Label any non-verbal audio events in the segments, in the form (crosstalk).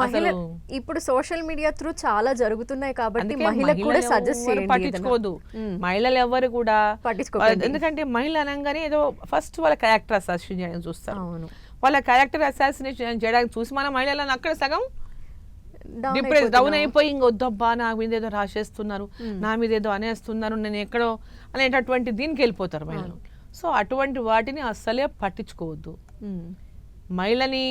మహిళ ఇప్పుడు social media through చాలా జరుగుతున్నాయి కాబట్టి అందుకే మహిళలకు కూడా మహిళలు సజెస్ట్ చేయండి పట్టించుకోదు. మహిళలు ఎవరు కూడా పట్టించుకోకండి. ఎందుకంటే మహిళ అనగానే ఏదో ఫస్ట్ వాళ్ళ క్యారెక్టర్ అసాసినేషన్ చేయడం చూస్తారు అవును వాళ్ళ క్యారెక్టర్ అసాసినేషన్ చేయడానికి చూసి మన మహిళలను అక్కడ సగం డిప్రెస్ డౌన్. అయిపోయి ఇంకొద్దబ్బా నా మీద ఏదో రాసేస్తున్నారు నా మీద ఏదో అనేస్తున్నారు నేను ఎక్కడో అనేటటువంటి దీనికి వెళ్ళిపోతారు మహిళలు సో అటువంటి వాటిని అస్సలే పట్టించుకోవద్దు. మహిళని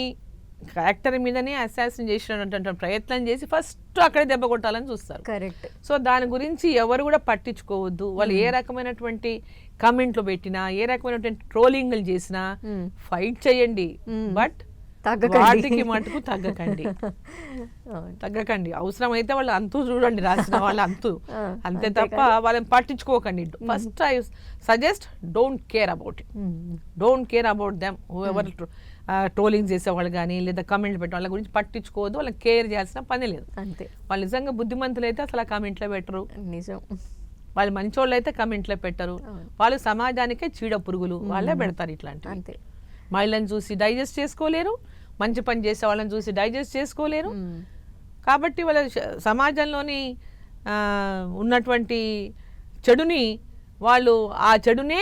క్యారెక్టర్ మీదనే అసాసిన్ చేసినటువంటి ప్రయత్నం చేసి ఫస్ట్ అక్కడే దెబ్బ కొట్టాలని చూస్తారు. కరెక్ట్ సో దాని గురించి ఎవరు కూడా పట్టించుకోవద్దు. వాళ్ళు ఏ రకమైనటువంటి కామెంట్లు పెట్టినా ఏ రకమైనటువంటి ట్రోలింగ్లు చేసినా. ఫైట్ చేయండి. మ్మ్. బట్ తగ్గకండి. వాటికి మటుకు తగ్గకండి. (laughs) తగ్గకండి. అవసరం అయితే వాళ్ళు అంతు చూడండి రాసిన వాళ్ళు అంతు. (laughs) అంతే తప్ప వాళ్ళని పట్టించుకోకండి. First I suggest don't care about it. Don't care about them ఎవరు ట్రోలింగ్ చేసేవాళ్ళు కానీ లేదా కమెంట్లు పెట్టే వాళ్ళ గురించి పట్టించుకోవద్దు వాళ్ళకి కేర్ చేయాల్సిన పని లేదు. అంతే. వాళ్ళు నిజంగా బుద్ధిమంతులు అయితే అసలు ఆ కామెంట్లో పెట్టరు. నిజం. వాళ్ళు మంచోళ్ళు అయితే కమెంట్లో పెట్టరు. వాళ్ళు సమాజానికే చీడ పురుగులు వాళ్ళే పెడతారు ఇట్లాంటివి. అంతే. మహిళలను చూసి డైజెస్ట్ చేసుకోలేరు మంచి పని చేసే వాళ్ళని చూసి డైజెస్ట్ చేసుకోలేరు. కాబట్టి వాళ్ళ సమాజంలోని ఉన్నటువంటి చెడుని వాళ్ళు ఆ చెడునే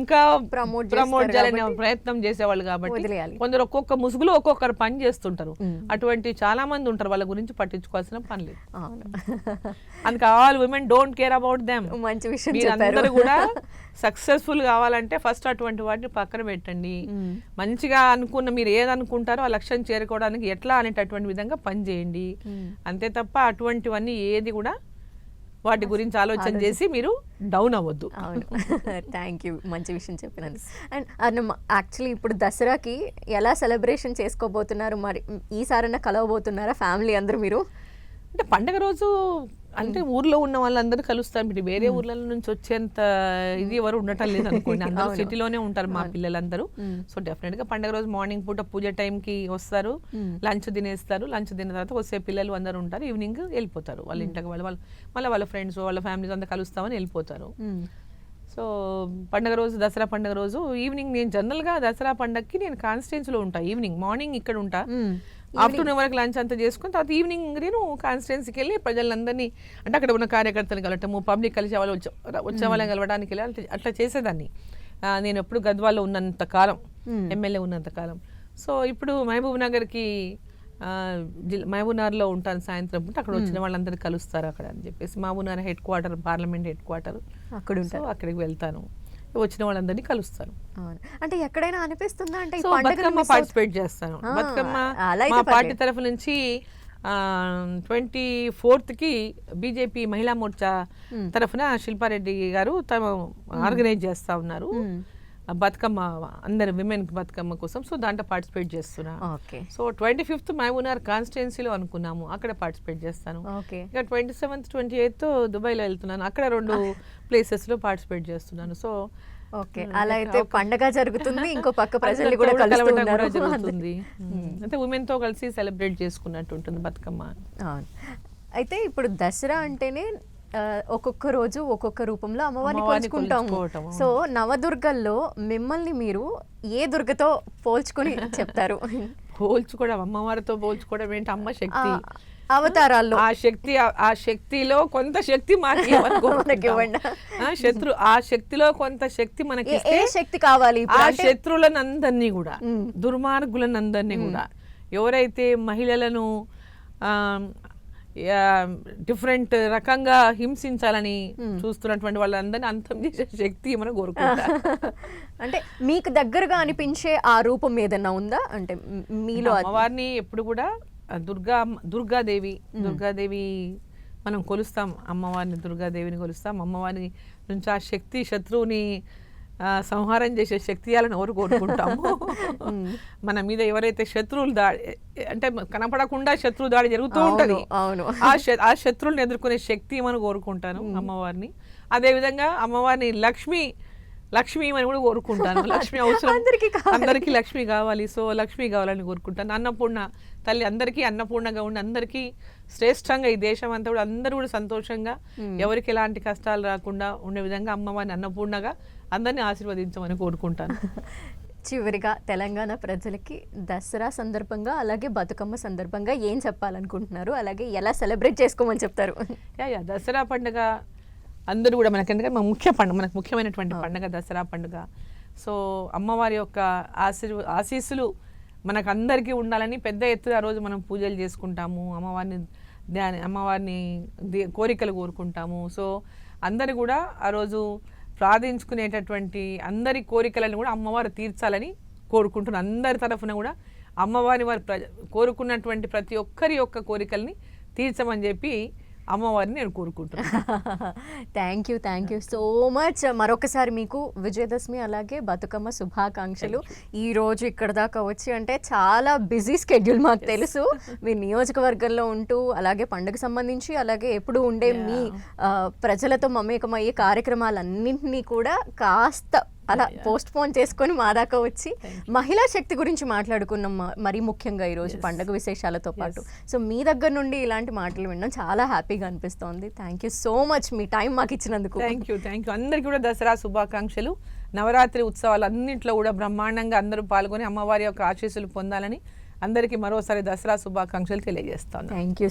ఇంకా ప్రమోట్ చేస్తారు చేయాలనే ప్రయత్నం చేసేవాళ్ళు కాబట్టి. కొందరు ఒక్కొక్క ముసుగులో ఒక్కొక్కరు పని చేస్తుంటారు. అటువంటి చాలా మంది ఉంటారు వాళ్ళ గురించి పట్టించుకోవాల్సిన పని లేదు అందుకే all women don't care about them మంచి విషయం చెప్పారు కూడా సక్సెస్ఫుల్ కావాలంటే ఫస్ట్ అటువంటి వాటిని పక్కన పెట్టండి. మంచిగా అనుకున్న మీరు ఏది అనుకుంటారో ఆ లక్ష్యం చేరుకోవడానికి ఎట్లా అనేటటువంటి విధంగా పని చేయండి. అంతే తప్ప అటువంటివన్నీ ఏది కూడా వాటి గురించి ఆలోచన చేసి మీరు డౌన్ అవ్వద్దు. అవును. థ్యాంక్ యూ మంచి విషయం చెప్పినందుకు. అండ్ అన్న యాక్చువల్లీ ఇప్పుడు దసరాకి ఎలా సెలబ్రేషన్ చేసుకోబోతున్నారు మరి? ఈసారన్నా కలవబోతున్నారా ఫ్యామిలీ అందరూ మీరు? అంటే పండగ రోజు అంటే ఊర్లో ఉన్న వాళ్ళందరూ కలుస్తాం. ఇప్పుడు వేరే ఊర్ల నుంచి వచ్చేంత ఇది ఎవరు ఉండటం లేదు అనుకోండి. అందరూ. సిటీలోనే ఉంటారు మా పిల్లలందరూ. సో డెఫినెట్గా పండగ రోజు మార్నింగ్ పూట పూజ టైంకి వస్తారు. మ్మ్. లంచ్ తినేస్తారు. లంచ్ తిన్న తర్వాత వస్తే పిల్లలు అందరూ ఉంటారు. ఈవినింగ్ వెళ్ళిపోతారు. వాళ్ళ ఇంటికి వాళ్ళ వాళ్ళ మళ్ళీ వాళ్ళ ఫ్రెండ్స్ వాళ్ళ ఫ్యామిలీస్ అంతా కలుస్తామని వెళ్ళిపోతారు. సో పండగ రోజు దసరా పండగ రోజు ఈవినింగ్ నేను జనరల్గా దసరా పండగకి నేను కాన్స్టిట్యున్సీలో ఉంటా. ఈవినింగ్ మార్నింగ్ ఇక్కడ ఉంటా. ఆఫ్టర్నూన్ వరకు లంచ్ అంతా చేసుకుని తర్వాత ఈవినింగ్ నేను కాన్స్టిట్యున్సీకి వెళ్ళి ప్రజలందరినీ అంటే అక్కడ ఉన్న కార్యకర్తలు కలవటము పబ్లిక్ కలిసి వాళ్ళు వచ్చే వాళ్ళని కలవడానికి వెళ్ళి అట్లా- అట్లా చేసేదాన్ని. నేను ఎప్పుడు గద్వాల్లో ఉన్నంత కాలం Hmm. ఎమ్మెల్యే ఉన్నంత కాలం. సో ఇప్పుడు మహబూబ్ నగర్కి ఆ, జిల్- మహబూబ్ నగర్లో ఉంటాను సాయంత్రం పూట అక్కడ వచ్చిన వాళ్ళందరూ కలుస్తారు అక్కడ అని చెప్పేసి. Mahabubnagar headquarter parliament headquarter. అక్కడ సో ఉంటారు. అక్కడికి వెళ్తాను. వచ్చిన వాళ్ళందరినీ కలుస్తాను. అంటే ఎక్కడైనా అనిపిస్తుందా? అంటే బతుకమ్మ పార్టిసిపేట్ చేస్తాను. బతుకమ్మ మా పార్టీ. తరఫు నుంచి ట్వంటీ ఫోర్త్కి బీజేపీ మహిళా మోర్చా. తరఫున శిల్పారెడ్డి గారు తమ ఆర్గనైజ్ చేస్తా ఉన్నారు. బతుకమ్మ అందరు విమెన్ బతుకమ్మ కోసం. సో దాంట్లో పార్టిసిపేట్ చేస్తున్నా. Okay. So twenty fifth Mahabubnagar కాన్స్టిట్యున్సీలో అనుకున్నాము. అక్కడ పార్టిసిపేట్ చేస్తాను. ఇక ట్వంటీ సెవెంత్ ట్వంటీ ఎయిత్ దుబాయ్లో వెళ్తున్నాను. అక్కడ రెండు (laughs) ప్లేసెస్లో పార్టిసిపేట్ చేస్తున్నాను. So okay. అలా అయితే పండగ జరుగుతుంది. ఇంకో పక్క ప్రజలు కూడా కూడా జరుగుతుంది. అంటే ఉమెన్తో కలిసి సెలబ్రేట్ చేసుకున్నట్టు ఉంటుంది బతుకమ్మ. అయితే ఇప్పుడు దసరా అంటేనే ఒక్కొక్క రోజు ఒక్కొక్క రూపంలో అమ్మవారిని కొలుచుకుంటాము. కొలుచుకోవటం, సో నవదుర్గల్లో మిమ్మల్ని మీరు ఏ దుర్గతో పోల్చుకొని (laughs) చెప్తారు? పోల్చుకోవడం అమ్మవారితో పోల్చుకోవడం ఏంటి? అమ్మ శక్తి. అవతారాల్లో. ఆ శక్తి ఆ- శక్తిలో కొంత శక్తి. (laughs) మనకి శత్రు ఆ శక్తిలో కొంత శక్తి మనకి ఏ- శక్తి కావాలి ఆ శత్రువులనందరినీ కూడా. దుర్మార్గులనందరినీ కూడా. ఎవరైతే మహిళలను డిఫరెంట్ రకంగా హింసించాలని చూస్తున్నటువంటి వాళ్ళందరినీ అంతం చేసే శక్తి మనం కోరుకుంటా (laughs) అంటే మీకు దగ్గరగా అనిపించే ఆ రూపం ఏదన్నా ఉందా? అంటే మీలో అమ్మవారిని ఎప్పుడు కూడా దుర్గా దుర్గాదేవి దుర్గాదేవి మనం కొలుస్తాం. అమ్మవారిని దుర్గాదేవిని కొలుస్తాం. అమ్మవారిని నుంచి ఆ శక్తి శత్రువుని సంహారం చేసే శక్తి ఇవ్వాలని ఎవరు కోరుకుంటాము? మన మీద ఎవరైతే శత్రువులు దాడి అంటే కనపడకుండా శత్రు దాడి జరుగుతూ ఉంటది. అవును. ఆ శత్రువులను ఎదుర్కొనే శక్తి మనం కోరుకుంటాను? అమ్మవారిని. అదే విధంగా అమ్మవారిని లక్ష్మి లక్ష్మి అని కూడా కోరుకుంటాను. (laughs) లక్ష్మి అవసరం. అందరికీ. అందరికీ లక్ష్మి కావాలి. సో లక్ష్మి కావాలని కోరుకుంటాను. అన్నపూర్ణ తల్లి అందరికీ అన్నపూర్ణగా ఉండి అందరికీ శ్రేష్టంగా ఈ దేశం అంతా కూడా అందరూ కూడా సంతోషంగా ఎవరికి ఎలాంటి కష్టాలు రాకుండా ఉండే విధంగా అమ్మవారిని అన్నపూర్ణగా అందరినీ ఆశీర్వదించమని కోరుకుంటాను. (laughs) చివరిగా తెలంగాణ ప్రజలకి దసరా సందర్భంగా అలాగే బతుకమ్మ సందర్భంగా ఏం చెప్పాలనుకుంటున్నారు? అలాగే ఎలా సెలబ్రేట్ చేసుకోమని చెప్తారు? (laughs) యా యా దసరా పండుగ అందరూ కూడా మనకి ఎందుకంటే మన ముఖ్య పండుగ మనకు ముఖ్యమైనటువంటి పండుగ దసరా పండుగ. సో అమ్మవారి యొక్క ఆశీర్ ఆశీస్సులు మనకు అందరికీ ఉండాలని పెద్ద ఎత్తున ఆ రోజు మనం పూజలు చేసుకుంటాము. అమ్మవారిని ధ్యాని అమ్మవారిని కోరికలు కోరుకుంటాము. సో అందరు కూడా ఆ రోజు ప్రార్థించుకునేటటువంటి అందరి కోరికలను కూడా అమ్మవారు తీర్చాలని కోరుకుంటున్నాను అందరి తరఫున కూడా అమ్మవారి వారు ప్ర కోరుకున్నటువంటి ప్రతి ఒక్కరి యొక్క కోరికల్ని తీర్చమని చెప్పి అమ్మవారిని నేను కోరుకుంటున్నాను. Thank you thank you so much మరొకసారి మీకు విజయదశమి అలాగే బతుకమ్మ శుభాకాంక్షలు. ఈ రోజు ఇక్కడ దాకా వచ్చి అంటే చాలా బిజీ స్కెడ్యూల్ మాకు తెలుసు. మీ నియోజకవర్గంలో ఉంటూ అలాగే పండుగ సంబంధించి అలాగే ఎప్పుడు ఉండే మీ ప్రజలతో మమేకమయ్యే కార్యక్రమాలన్నింటినీ కూడా కాస్త అలా పోస్ట్ పోన్ చేసుకొని మా దాకా వచ్చి మహిళా శక్తి గురించి మాట్లాడుకున్నాం మరీ ముఖ్యంగా ఈరోజు పండుగ విశేషాలతో పాటు. సో మీ దగ్గర నుండి ఇలాంటి మాటలు వినడం చాలా హ్యాపీగా అనిపిస్తోంది. థ్యాంక్ యూ సో మచ్ మీ టైం మాకు ఇచ్చినందుకు. థ్యాంక్ యూ థ్యాంక్ యూ అందరికీ కూడా దసరా శుభాకాంక్షలు. నవరాత్రి ఉత్సవాలు అన్నింటిలో కూడా బ్రహ్మాండంగా అందరూ పాల్గొని అమ్మవారి యొక్క ఆశీస్సులు పొందాలని అందరికీ మరోసారి దసరా శుభాకాంక్షలు తెలియజేస్తాను. Thank you